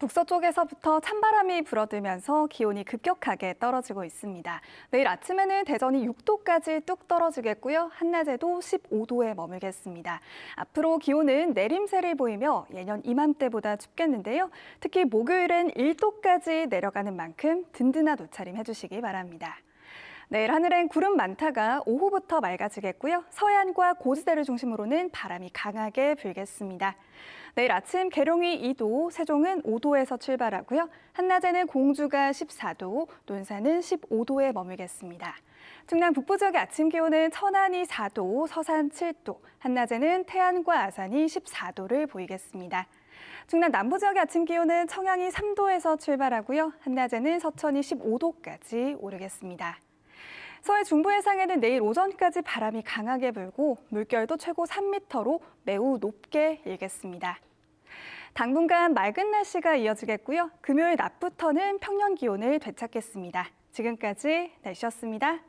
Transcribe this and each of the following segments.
북서쪽에서부터 찬바람이 불어들면서 기온이 급격하게 떨어지고 있습니다. 내일 아침에는 대전이 6도까지 뚝 떨어지겠고요. 한낮에도 15도에 머물겠습니다. 앞으로 기온은 내림세를 보이며 예년 이맘때보다 춥겠는데요. 특히 목요일은 1도까지 내려가는 만큼 든든한 옷차림 해주시기 바랍니다. 내일 하늘엔 구름 많다가 오후부터 맑아지겠고요. 서해안과 고지대를 중심으로는 바람이 강하게 불겠습니다. 내일 아침 계룡이 2도, 세종은 5도에서 출발하고요. 한낮에는 공주가 14도, 논산은 15도에 머물겠습니다. 충남 북부 지역의 아침 기온은 천안이 4도, 서산 7도, 한낮에는 태안과 아산이 14도를 보이겠습니다. 충남 남부 지역의 아침 기온은 청양이 3도에서 출발하고요. 한낮에는 서천이 15도까지 오르겠습니다. 서해 중부 해상에는 내일 오전까지 바람이 강하게 불고 물결도 최고 3m로 매우 높게 일겠습니다. 당분간 맑은 날씨가 이어지겠고요. 금요일 낮부터는 평년 기온을 되찾겠습니다. 지금까지 날씨였습니다.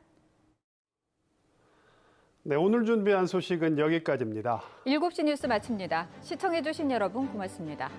네, 오늘 준비한 소식은 여기까지입니다. 7시 뉴스 마칩니다. 시청해주신 여러분 고맙습니다.